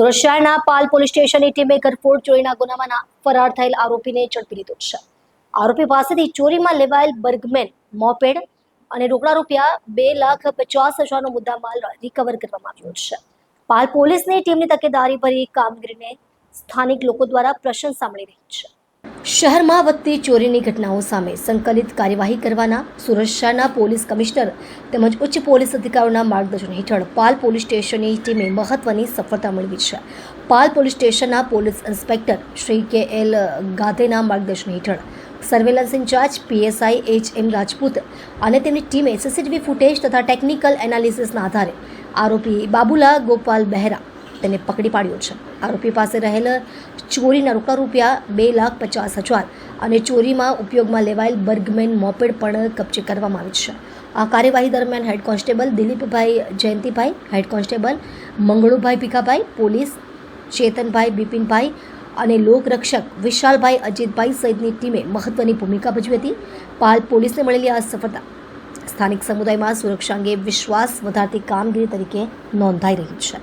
સુરત પાલ police સ્ટેશનની ટીમે ઘરફોડ ચોરીના ગુનામાં ફરાર થયેલ આરોપીને ઝડપી લીધો છે. આરોપી પાસેથી ચોરીમાં લેવાયેલ બર્ગમેન, મોપેડ અને રોકડા રૂપિયા બે લાખ પચાસ હજારનો મુદ્દામાલ રિકવર કરવામાં આવ્યો છે. પાલ પોલીસની ટીમની તકેદારી ભરી કામગીરીને સ્થાનિક લોકો દ્વારા પ્રશંસા મળી રહી છે. શહેરમાં વધતી ચોરીની ઘટનાઓ સામે સંકલિત કાર્યવાહી કરવાના શહેરના પોલીસ કમિશનર તેમજ ઉચ્ચ પોલીસ અધિકારીઓના માર્ગદર્શન હેઠળ પાલ પોલીસ સ્ટેશનની ટીમે મહત્વની સફળતા મેળવી છે. પાલ પોલીસ સ્ટેશનના police inspector Shri K L ગાધેના માર્ગદર્શન હેઠળ surveillance in charge PSI H M Rajput અને તેમની ટીમે સીસીટીવી ફૂટેજ તથા ટેકનિકલ એનાલિસિસના આધારે આરોપી બાબુલા ગોપાલ બહેરા તેને પકડી પાડ્યો છે. આરોપી પાસે રહેલ ચોરીના રોકડા રૂપિયા બે લાખ પચાસ હજાર અને ચોરીમાં ઉપયોગમાં લેવાયેલ બર્ગમેન મોપેડ પણ કબજે કરવામાં આવી છે. આ કાર્યવાહી દરમિયાન head constable Dilipbhai Jayantibhai, head constable Mangalubhai Bhikhabhai, police Chetanbhai Bipinbhai અને લોકરક્ષક વિશાલભાઈ અજીતભાઈ સહિતની ટીમે મહત્વની ભૂમિકા ભજવી હતી. પાલ પોલીસને મળેલી આ સફળતા સ્થાનિક સમુદાયમાં સુરક્ષા અંગે વિશ્વાસ વધારતી કામગીરી તરીકે નોંધાઈ રહી છે.